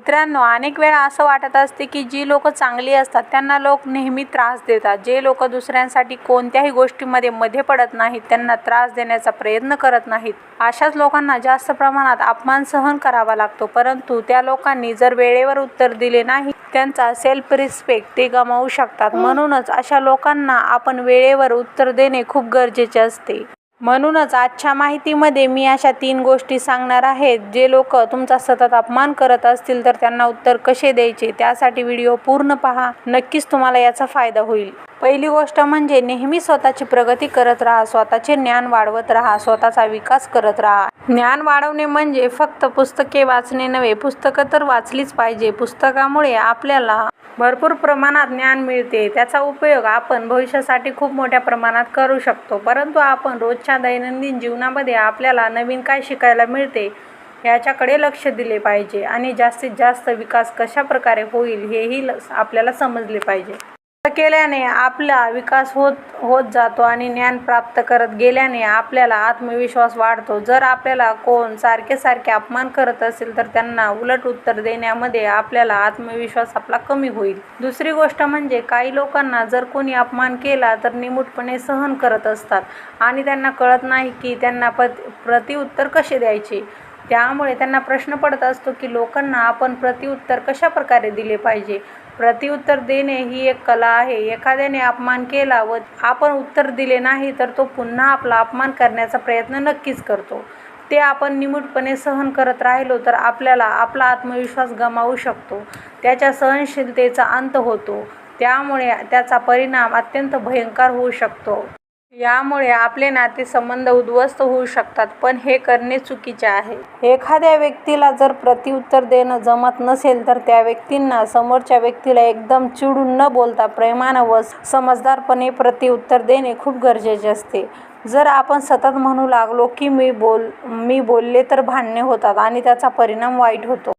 मित्रांनो अनेक वेळा असं वाटत असते की जी लोक चांगली असतात त्यांना लोक नेहमी त्रास देतात. जे लोक दुसऱ्यांसाठी कोणत्याही गोष्टीमध्ये मध्ये पडत नाहीत त्यांना त्रास देण्याचा प्रयत्न करत नाहीत. अशाच लोकांना जास्त प्रमाणात अपमान सहन करावा लागतो परंतु त्या लोकांनी जर वेळेवर उत्तर दिले नाही त्यांचा सेल्फ रिस्पेक्ट ते गमावू शकतात. म्हणूनच अशा लोकांना आपण वेळेवर उत्तर देणे खूप गरजेचे असते. म्हणूनच आजच्या माहितीमध्ये मी अशा तीन गोष्टी सांगणार आहेत जे लोक तुमचा सतत अपमान करत असतील तर त्यांना उत्तर कसे द्यायचे? त्यासाठी व्हिडिओ पूर्ण पहा. नक्कीच तुम्हाला याचा फायदा होईल. पहिली गोष्ट म्हणजे नेहमी स्वतःची प्रगती करत राहा स्वतःचे ज्ञान वाढवत राहा स्वतःचा विकास करत राहा. ज्ञान वाढवणे म्हणजे फक्त पुस्तके वाचणे नव्हे पुस्तकं तर वाचलीच पाहिजे. पुस्तकामुळे आपल्याला भरपूर प्रमाणात ज्ञान मिळते. त्याचा उपयोग आपण भविष्यासाठी खूप मोठ्या प्रमाणात करू शकतो. परंतु आपण रोजच्या दैनंदिन जीवनामध्ये आपल्याला नवीन काय शिकायला मिळते याच्याकडे लक्ष दिले पाहिजे आणि जास्तीत जास्त विकास कशा प्रकारे होईल हेही ल आपल्याला समजले पाहिजे. केल्याने आपला विकास होत होत जातो आणि ज्ञान प्राप्त करत गेल्याने आपल्याला आत्मविश्वास वाढतो. जर आपल्याला कोण सारखे सारखे अपमान करत असेल तर त्यांना उलट उत्तर देण्यामध्ये आपल्याला आत्मविश्वास आपला कमी होईल. दुसरी गोष्ट म्हणजे काही लोकांना जर कोणी अपमान केला तर निमूटपणे सहन करत असतात आणि त्यांना कळत नाही की त्यांना पत प्रतिउत्तर कसे द्यायचे. त्यामुळे त्यांना प्रश्न पडत असतो की लोकांना आपण प्रतिउत्तर कशा प्रकारे दिले पाहिजे? प्रतिउत्तर देणे ही एक कला आहे. एखाद्याने अपमान केला व आपण उत्तर दिले नाही तर तो पुन्हा आपला अपमान करण्याचा प्रयत्न नक्कीच करतो. ते आपण निमूटपणे सहन करत राहिलो तर आपल्याला आपला आत्मविश्वास गमावू शकतो. त्याच्या सहनशीलतेचा अंत होतो. त्यामुळे त्याचा परिणाम अत्यंत भयंकर होऊ शकतो. यामुळे आपले नातेसंबंध उद्ध्वस्त होऊ शकतात पण हे करणे चुकीचे आहे. एखाद्या व्यक्तीला जर प्रतिउत्तर देणं जमत नसेल तर त्या व्यक्तींना समोरच्या व्यक्तीला एकदम चिडून न बोलता प्रेमानं व समजदारपणे प्रतिउत्तर देणे खूप गरजेचे असते. जर आपण सतत म्हणू लागलो की मी बोल मी बोलले तर भांडणे होतात आणि त्याचा परिणाम वाईट होतो.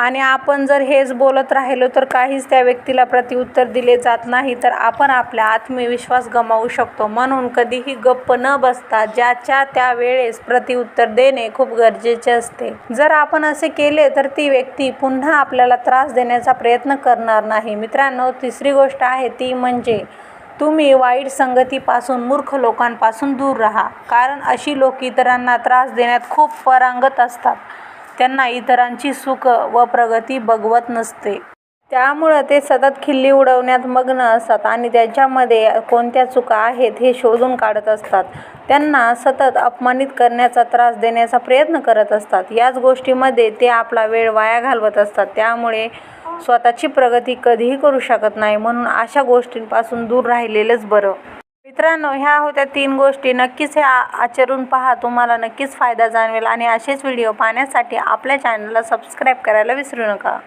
आणि आपण जर हेच बोलत राहिलो तर काहीच त्या व्यक्तीला प्रतिउत्तर दिले जात नाही तर आपण आपला आत्मविश्वास गमावू शकतो. म्हणून कधीही गप्प न बसता ज्याच्या त्या वेळेस प्रतिउत्तर देणे खूप गरजेचे असते. जर आपण असे केले तर ती व्यक्ती पुन्हा आपल्याला त्रास देण्याचा प्रयत्न करणार नाही. मित्रांनो तिसरी गोष्ट आहे ती म्हणजे तुम्ही वाईट संगतीपासून मूर्ख लोकांपासून दूर राहा. कारण अशी लोक इतरांना त्रास देण्यात खूप परांगत असतात. त्यांना इतरांची सुख व प्रगती बघवत नसते. त्यामुळं ते सतत खिल्ली उडवण्यात मग्न असतात आणि त्यांच्यामध्ये कोणत्या चुका आहेत हे शोधून काढत असतात. त्यांना सतत अपमानित करण्याचा त्रास देण्याचा प्रयत्न करत असतात. याच गोष्टीमध्ये ते आपला वेळ वाया घालवत असतात. त्यामुळे स्वतःची प्रगती कधीही करू शकत नाही म्हणून अशा गोष्टींपासून दूर राहिलेलंच बरं. मित्रांनो ह्या होत्या तीन गोष्टी. नक्कीच हे आचरून पहा. तुम्हाला नक्कीच फायदा जाणवेल. आणि असेच व्हिडिओ पाहण्यासाठी आपल्या चॅनलला सबस्क्राईब करायला विसरू नका.